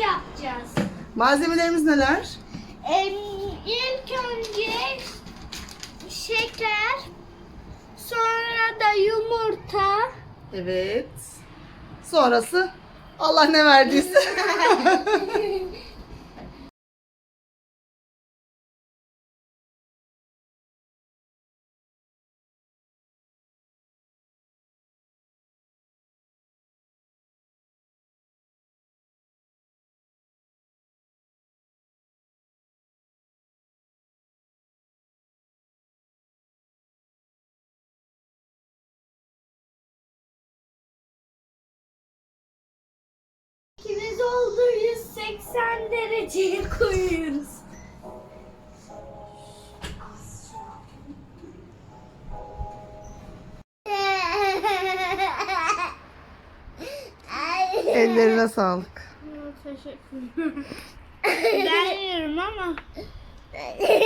yapacağız. Malzemelerimiz neler? Em, ilk önce şeker, sonra da yumurta, Evet. Sonrası Allah ne verdiyse. 180 dereceye koyuyoruz. Ellerine sağlık. Teşekkür Ben yiyorum ama.